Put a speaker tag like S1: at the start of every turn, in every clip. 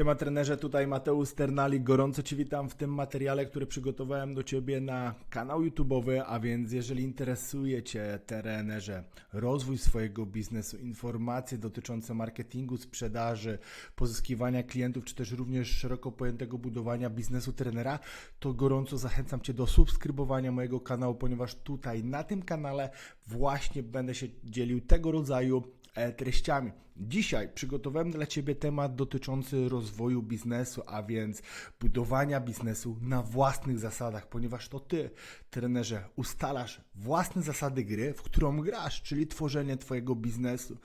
S1: Siema trenerze, tutaj Mateusz Sternalik. Gorąco Ci witam w tym materiale, który przygotowałem do Ciebie na kanał YouTube'owy, a więc jeżeli interesuje Cię trenerze rozwój swojego biznesu, informacje dotyczące marketingu, sprzedaży, pozyskiwania klientów, czy też również szeroko pojętego budowania biznesu trenera, to gorąco zachęcam Cię do subskrybowania mojego kanału, ponieważ tutaj na tym kanale właśnie będę się dzielił tego rodzaju treściami. Dzisiaj przygotowałem dla Ciebie temat dotyczący rozwoju biznesu, a więc budowania biznesu na własnych zasadach, ponieważ to Ty, trenerze, ustalasz własne zasady gry, w którą grasz, czyli tworzenie Twojego biznesu.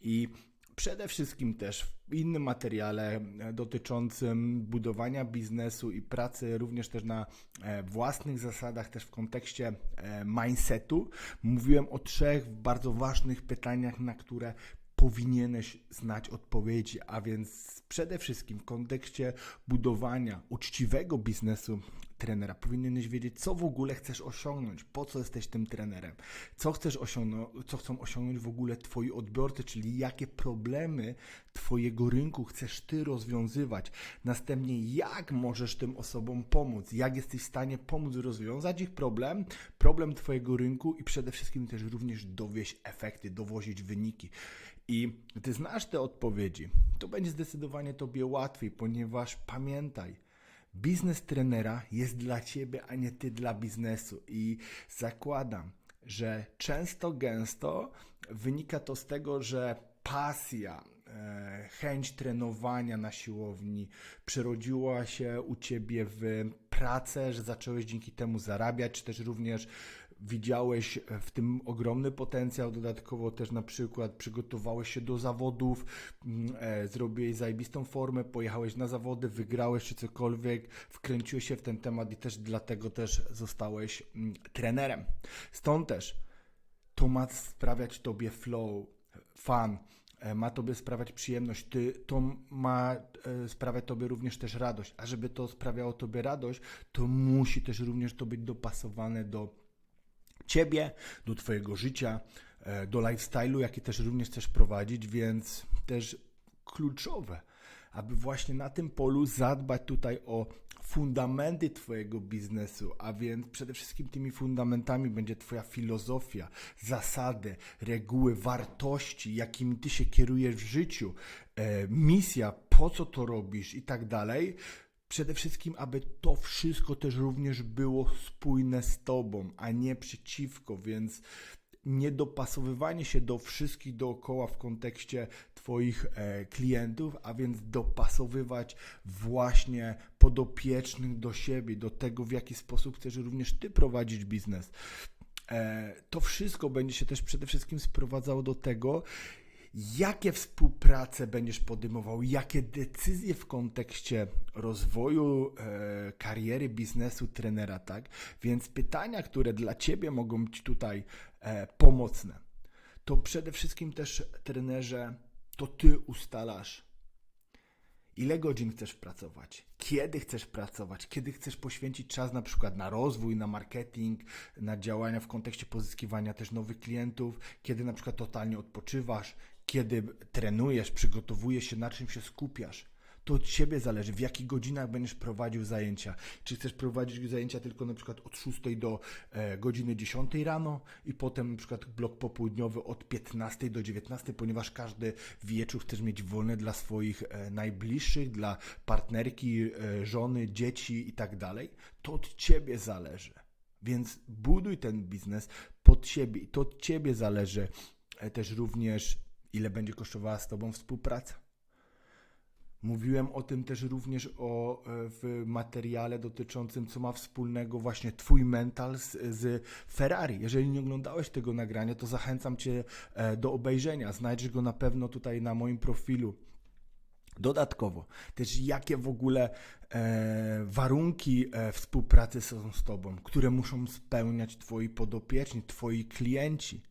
S1: I Przede wszystkim też w innym materiale dotyczącym budowania biznesu i pracy również też na e, własnych zasadach, też w kontekście e, mindsetu, mówiłem o trzech bardzo ważnych pytaniach, na które powinieneś znać odpowiedzi, a więc przede wszystkim w kontekście budowania uczciwego biznesu trenera. Powinieneś wiedzieć, co w ogóle chcesz osiągnąć, po co jesteś tym trenerem, co chcesz osiągnąć, co chcą osiągnąć w ogóle twoi odbiorcy, czyli jakie problemy twojego rynku chcesz ty rozwiązywać. Następnie jak możesz tym osobom pomóc, jak jesteś w stanie pomóc rozwiązać ich problem, problem twojego rynku i przede wszystkim też również dowieść efekty, dowozić wyniki. I gdy znasz te odpowiedzi, to będzie zdecydowanie tobie łatwiej, ponieważ pamiętaj, biznes trenera jest dla ciebie, a nie ty dla biznesu. I zakładam, że często, gęsto wynika to z tego, że pasja, e, chęć trenowania na siłowni przerodziła się u ciebie w pracę, że zacząłeś dzięki temu zarabiać, czy też również widziałeś w tym ogromny potencjał, dodatkowo też na przykład przygotowałeś się do zawodów, mm, e, zrobiłeś zajebistą formę, pojechałeś na zawody, wygrałeś czy cokolwiek, wkręciłeś się w ten temat i też dlatego też zostałeś mm, trenerem. Stąd też to ma sprawiać tobie flow, fan, e, ma tobie sprawiać przyjemność, ty, to ma e, sprawiać tobie również też radość, a żeby to sprawiało tobie radość, to musi też również to być dopasowane do ciebie, do twojego życia, e, do lifestyle'u, jaki też również chcesz prowadzić, więc też kluczowe, aby właśnie na tym polu zadbać tutaj o fundamenty Twojego biznesu, a więc przede wszystkim tymi fundamentami będzie Twoja filozofia, zasady, reguły, wartości, jakimi Ty się kierujesz w życiu, e, misja, po co to robisz i tak dalej. Przede wszystkim, aby to wszystko też również było spójne z Tobą, a nie przeciwko, więc niedopasowywanie się do wszystkich dookoła w kontekście Twoich e, klientów, a więc dopasowywać właśnie podopiecznych do siebie, do tego, w jaki sposób chcesz również Ty prowadzić biznes. E, to wszystko będzie się też przede wszystkim sprowadzało do tego, jakie współprace będziesz podejmował, jakie decyzje w kontekście rozwoju e, kariery, biznesu trenera, tak? Więc pytania, które dla Ciebie mogą być tutaj e, pomocne, to przede wszystkim też trenerze, to Ty ustalasz, ile godzin chcesz pracować, kiedy chcesz pracować, kiedy chcesz poświęcić czas na przykład na rozwój, na marketing, na działania w kontekście pozyskiwania też nowych klientów, kiedy na przykład totalnie odpoczywasz, kiedy trenujesz, przygotowujesz się, na czym się skupiasz. To od Ciebie zależy, w jakich godzinach będziesz prowadził zajęcia. Czy chcesz prowadzić zajęcia tylko na przykład od 6 do e, godziny 10 rano i potem na przykład blok popołudniowy od 15 do 19, ponieważ każdy wieczór chcesz mieć wolny dla swoich e, najbliższych, dla partnerki, e, żony, dzieci i tak dalej. To od Ciebie zależy. Więc buduj ten biznes pod siebie i to od Ciebie zależy e, też również ile będzie kosztowała z Tobą współpraca. Mówiłem o tym też również o, w materiale dotyczącym, co ma wspólnego właśnie Twój mental z, z Ferrari. Jeżeli nie oglądałeś tego nagrania, to zachęcam Cię e, do obejrzenia. Znajdziesz go na pewno tutaj na moim profilu. Dodatkowo, też jakie w ogóle e, warunki e, współpracy są z Tobą, które muszą spełniać Twoi podopieczni, Twoi klienci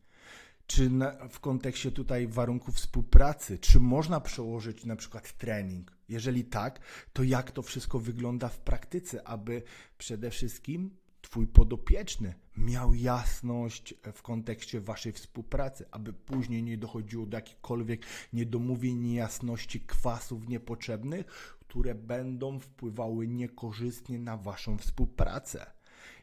S1: czy na, w kontekście tutaj warunków współpracy, czy można przełożyć na przykład trening? Jeżeli tak, to jak to wszystko wygląda w praktyce, aby przede wszystkim Twój podopieczny miał jasność w kontekście Waszej współpracy, aby później nie dochodziło do jakichkolwiek niedomówień, niejasności, kwasów niepotrzebnych, które będą wpływały niekorzystnie na Waszą współpracę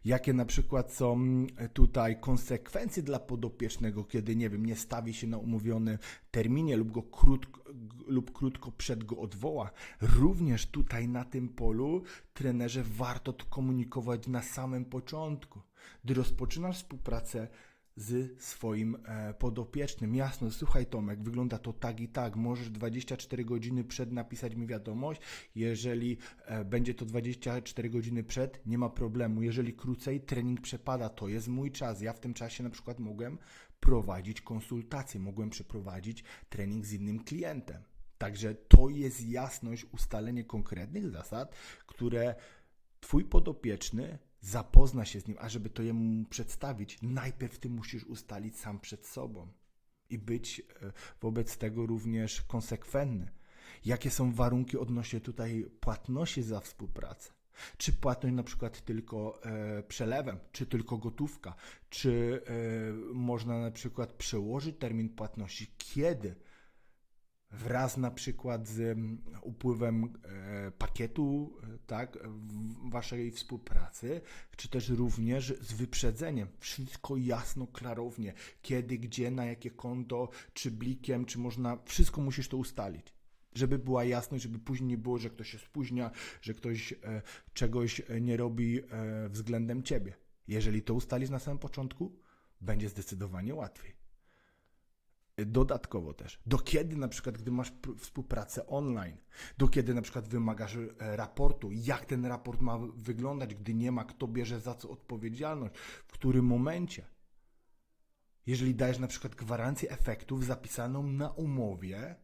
S1: jakie na przykład są mm, tutaj konsekwencje dla podopiecznego, kiedy nie wiem, nie stawi się na umówiony terminie lub go krótko, lub krótko przed go odwoła. Również tutaj na tym polu trenerze warto to komunikować na samym początku. Gdy rozpoczynasz współpracę z swoim e, podopiecznym. Jasno, słuchaj Tomek, wygląda to tak i tak. Możesz 24 godziny przed napisać mi wiadomość. Jeżeli e, będzie to 24 godziny przed, nie ma problemu. Jeżeli krócej trening przepada, to jest mój czas. Ja w tym czasie na przykład mogłem prowadzić konsultacje, mogłem przeprowadzić trening z innym klientem. Także to jest jasność, ustalenie konkretnych zasad, które Twój podopieczny zapozna się z nim, a żeby to jemu przedstawić, najpierw ty musisz ustalić sam przed sobą i być e, wobec tego również konsekwentny. Jakie są warunki odnośnie tutaj płatności za współpracę? Czy płatność na przykład tylko e, przelewem, czy tylko gotówka, czy e, można na przykład przełożyć termin płatności, kiedy? Wraz na przykład z mm, upływem e, pakietu e, tak, waszej współpracy, czy też również z wyprzedzeniem. Wszystko jasno, klarownie. Kiedy, gdzie, na jakie konto, czy blikiem, czy można, wszystko musisz to ustalić. Żeby była jasność, żeby później nie było, że ktoś się spóźnia, że ktoś e, czegoś nie robi względem ciebie. Jeżeli to ustalisz na samym początku, będzie zdecydowanie łatwiej. Dodatkowo też, do kiedy na przykład, gdy masz współpracę online, do kiedy na przykład wymagasz e, raportu, jak ten raport ma wyglądać, gdy nie ma kto bierze za co odpowiedzialność, w którym momencie. Jeżeli dajesz na przykład gwarancję efektów zapisaną na umowie,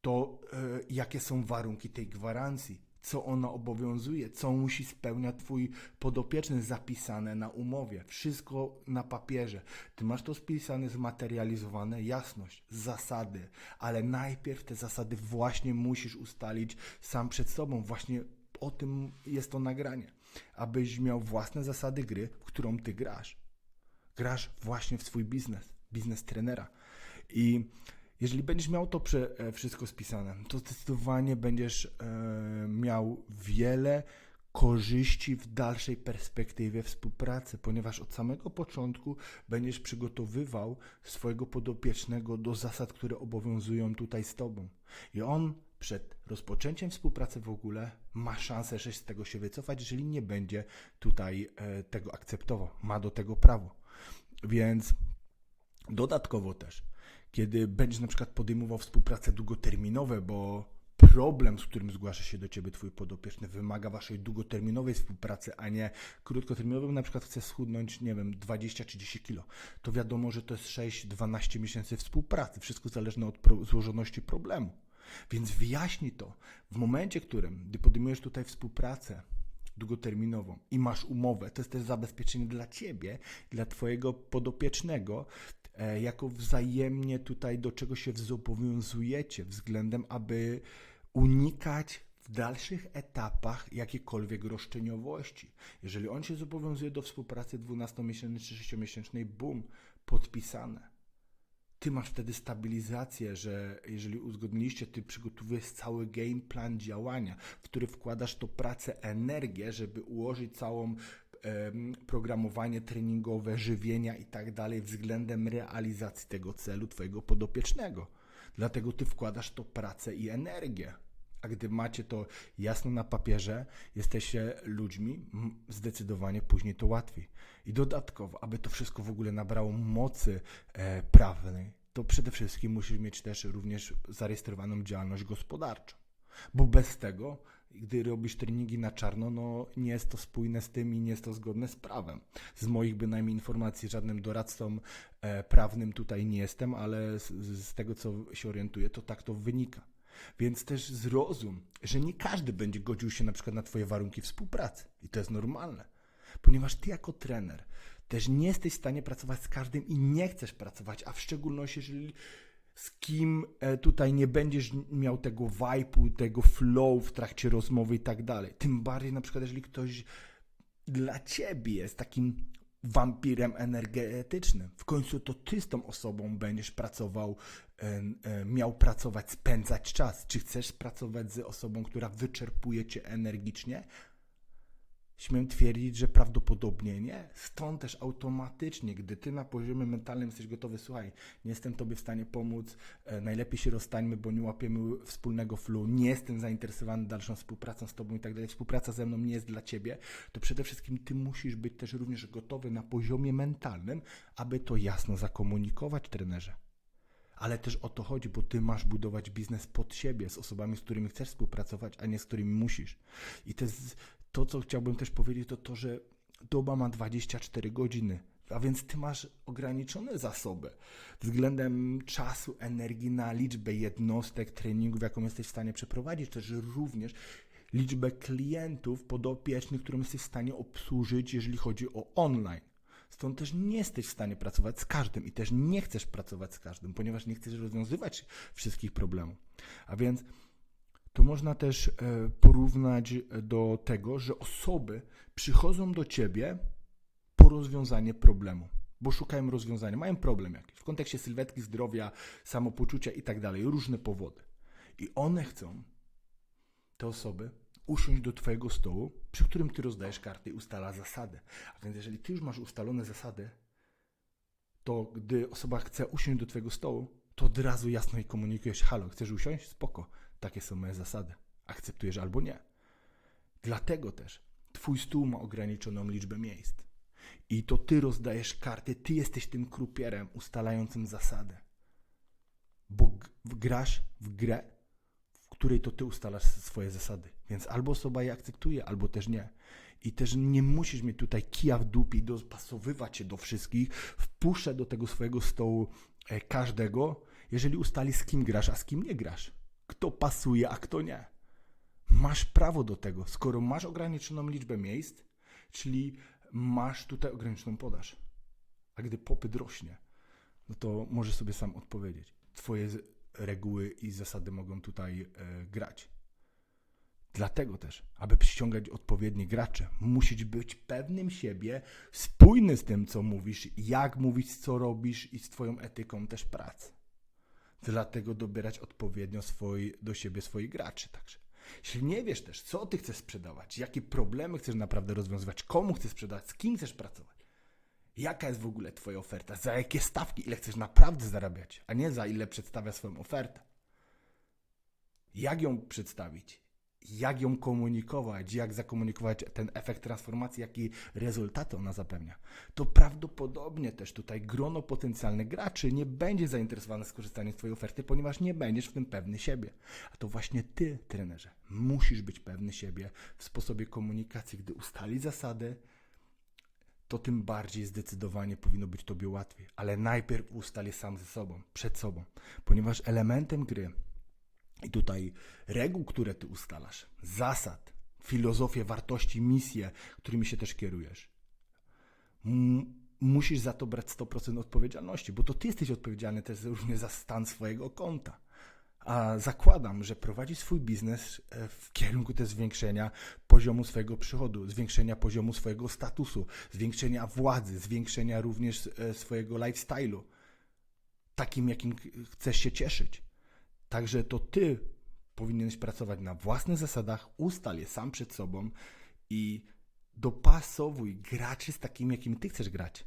S1: to yy, jakie są warunki tej gwarancji? Co ona obowiązuje, co musi spełniać Twój podopieczny zapisane na umowie. Wszystko na papierze. Ty masz to spisane, zmaterializowane, jasność, zasady, ale najpierw te zasady właśnie musisz ustalić sam przed sobą. Właśnie o tym jest to nagranie. Abyś miał własne zasady gry, w którą Ty grasz. Grasz właśnie w swój biznes, biznes trenera. I jeżeli będziesz miał to e, wszystko spisane, to zdecydowanie będziesz e, miał wiele korzyści w dalszej perspektywie współpracy, ponieważ od samego początku będziesz przygotowywał swojego podopiecznego do zasad, które obowiązują tutaj z Tobą. I on przed rozpoczęciem współpracy w ogóle ma szansę że z tego się wycofać, jeżeli nie będzie tutaj e, tego akceptował. Ma do tego prawo. Więc dodatkowo też kiedy będziesz na przykład podejmował współpracę długoterminowe, bo problem, z którym zgłasza się do Ciebie Twój podopieczny, wymaga Waszej długoterminowej współpracy, a nie krótkoterminowej, na przykład chce schudnąć, nie wiem, 20-30 kilo, to wiadomo, że to jest 6-12 miesięcy współpracy. Wszystko zależne od pro złożoności problemu. Więc wyjaśnij to w momencie, którym, gdy podejmujesz tutaj współpracę długoterminową i masz umowę, to jest też zabezpieczenie dla Ciebie, dla Twojego podopiecznego, jako wzajemnie tutaj do czego się zobowiązujecie względem, aby unikać w dalszych etapach jakiejkolwiek roszczeniowości. Jeżeli on się zobowiązuje do współpracy 12-miesięcznej czy 6-miesięcznej, bum, podpisane. Ty masz wtedy stabilizację, że jeżeli uzgodniliście, ty przygotowujesz cały game plan działania, w który wkładasz to pracę, energię, żeby ułożyć całą programowanie treningowe, żywienia i tak dalej względem realizacji tego celu Twojego podopiecznego. Dlatego Ty wkładasz to pracę i energię. A gdy macie to jasno na papierze, jesteście ludźmi, zdecydowanie później to łatwiej. I dodatkowo, aby to wszystko w ogóle nabrało mocy e, prawnej, to przede wszystkim musisz mieć też również zarejestrowaną działalność gospodarczą. Bo bez tego gdy robisz treningi na czarno, no nie jest to spójne z tym i nie jest to zgodne z prawem. Z moich bynajmniej informacji żadnym doradcą e, prawnym tutaj nie jestem, ale z, z tego co się orientuję, to tak to wynika. Więc też zrozum, że nie każdy będzie godził się na przykład na Twoje warunki współpracy i to jest normalne, ponieważ Ty jako trener też nie jesteś w stanie pracować z każdym i nie chcesz pracować, a w szczególności jeżeli z kim e, tutaj nie będziesz miał tego vibe'u, tego flow w trakcie rozmowy i tak dalej. Tym bardziej na przykład, jeżeli ktoś dla ciebie jest takim wampirem energetycznym. W końcu to ty z tą osobą będziesz pracował, e, e, miał pracować, spędzać czas. Czy chcesz pracować z osobą, która wyczerpuje cię energicznie? Śmiem twierdzić, że prawdopodobnie nie. Stąd też automatycznie, gdy ty na poziomie mentalnym jesteś gotowy, słuchaj, nie jestem tobie w stanie pomóc, e, najlepiej się rozstańmy, bo nie łapiemy wspólnego flow, nie jestem zainteresowany dalszą współpracą z tobą i tak dalej, współpraca ze mną nie jest dla ciebie, to przede wszystkim ty musisz być też również gotowy na poziomie mentalnym, aby to jasno zakomunikować trenerze. Ale też o to chodzi, bo ty masz budować biznes pod siebie, z osobami, z którymi chcesz współpracować, a nie z którymi musisz. I to, jest, to co chciałbym też powiedzieć, to to, że doba ma 24 godziny. A więc ty masz ograniczone zasoby względem czasu, energii na liczbę jednostek treningów, jaką jesteś w stanie przeprowadzić, też również liczbę klientów podopiecznych, którą jesteś w stanie obsłużyć, jeżeli chodzi o online. Stąd też nie jesteś w stanie pracować z każdym i też nie chcesz pracować z każdym, ponieważ nie chcesz rozwiązywać wszystkich problemów. A więc to można też e, porównać do tego, że osoby przychodzą do ciebie po rozwiązanie problemu, bo szukają rozwiązania, mają problem jakiś w kontekście sylwetki, zdrowia, samopoczucia i tak dalej, różne powody. I one chcą, te osoby, usiąść do Twojego stołu, przy którym Ty rozdajesz karty i ustala zasady. A więc jeżeli Ty już masz ustalone zasady, to gdy osoba chce usiąść do Twojego stołu, to od razu jasno jej komunikujesz, halo, chcesz usiąść? Spoko, takie są moje zasady. Akceptujesz albo nie. Dlatego też Twój stół ma ograniczoną liczbę miejsc. I to Ty rozdajesz karty, Ty jesteś tym krupierem ustalającym zasady. Bo grasz w grę, w której to ty ustalasz swoje zasady. Więc albo osoba je akceptuje, albo też nie. I też nie musisz mieć tutaj kija w dupie i dopasowywać się do wszystkich, wpuszczać do tego swojego stołu e, każdego, jeżeli ustali z kim grasz, a z kim nie grasz. Kto pasuje, a kto nie. Masz prawo do tego, skoro masz ograniczoną liczbę miejsc, czyli masz tutaj ograniczoną podaż. A gdy popyt rośnie, no to możesz sobie sam odpowiedzieć. Twoje reguły i zasady mogą tutaj e, grać. Dlatego też, aby przyciągać odpowiednie gracze, musisz być pewnym siebie, spójny z tym, co mówisz, jak mówisz, co robisz i z Twoją etyką też pracy. Dlatego dobierać odpowiednio swoi, do siebie swoich graczy także. Jeśli nie wiesz też, co Ty chcesz sprzedawać, jakie problemy chcesz naprawdę rozwiązywać, komu chcesz sprzedawać, z kim chcesz pracować, Jaka jest w ogóle Twoja oferta? Za jakie stawki? Ile chcesz naprawdę zarabiać? A nie za ile przedstawia swoją ofertę. Jak ją przedstawić? Jak ją komunikować? Jak zakomunikować ten efekt transformacji? Jakie rezultaty ona zapewnia? To prawdopodobnie też tutaj grono potencjalnych graczy nie będzie zainteresowane skorzystaniem z Twojej oferty, ponieważ nie będziesz w tym pewny siebie. A to właśnie Ty, trenerze, musisz być pewny siebie w sposobie komunikacji, gdy ustali zasady, to tym bardziej zdecydowanie powinno być Tobie łatwiej. Ale najpierw ustal je sam ze sobą, przed sobą, ponieważ elementem gry i tutaj reguł, które Ty ustalasz, zasad, filozofię, wartości, misje, którymi się też kierujesz, m- musisz za to brać 100% odpowiedzialności, bo to Ty jesteś odpowiedzialny też również za stan swojego konta. A zakładam, że prowadzi swój biznes e, w kierunku też zwiększenia poziomu swojego przychodu, zwiększenia poziomu swojego statusu, zwiększenia władzy, zwiększenia również e, swojego lifestyle'u, takim jakim chcesz się cieszyć. Także to ty powinieneś pracować na własnych zasadach, ustal je sam przed sobą i dopasowuj graczy z takim, jakim ty chcesz grać.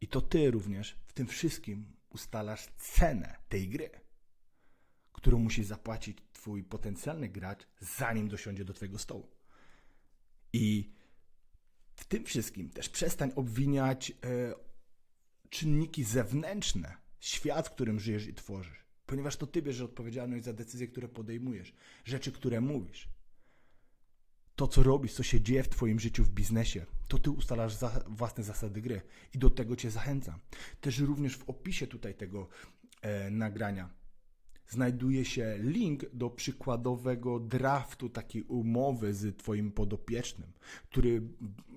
S1: I to ty również w tym wszystkim ustalasz cenę tej gry którą musi zapłacić twój potencjalny gracz, zanim dosiądzie do twojego stołu. I w tym wszystkim też przestań obwiniać e, czynniki zewnętrzne, świat, w którym żyjesz i tworzysz, ponieważ to ty bierzesz odpowiedzialność za decyzje, które podejmujesz, rzeczy, które mówisz. To, co robisz, co się dzieje w Twoim życiu, w biznesie, to Ty ustalasz za, własne zasady gry i do tego Cię zachęcam. Też również w opisie tutaj tego e, nagrania znajduje się link do przykładowego draftu takiej umowy z Twoim podopiecznym, który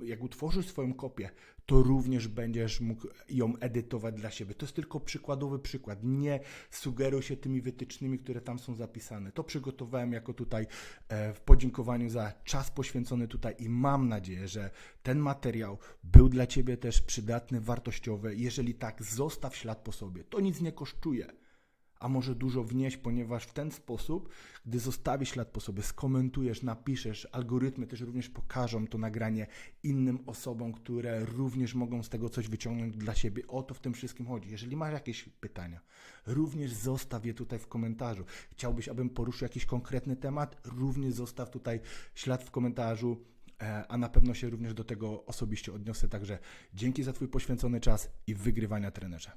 S1: jak utworzysz swoją kopię, to również będziesz mógł ją edytować dla siebie. To jest tylko przykładowy przykład. Nie sugeruj się tymi wytycznymi, które tam są zapisane. To przygotowałem jako tutaj e, w podziękowaniu za czas poświęcony tutaj i mam nadzieję, że ten materiał był dla Ciebie też przydatny, wartościowy. Jeżeli tak, zostaw ślad po sobie. To nic nie kosztuje a może dużo wnieść, ponieważ w ten sposób, gdy zostawisz ślad po sobie, skomentujesz, napiszesz, algorytmy też również pokażą to nagranie innym osobom, które również mogą z tego coś wyciągnąć dla siebie. O to w tym wszystkim chodzi. Jeżeli masz jakieś pytania, również zostaw je tutaj w komentarzu. Chciałbyś, abym poruszył jakiś konkretny temat, również zostaw tutaj ślad w komentarzu. e, A na pewno się również do tego osobiście odniosę. Także dzięki za Twój poświęcony czas i wygrywania trenerze.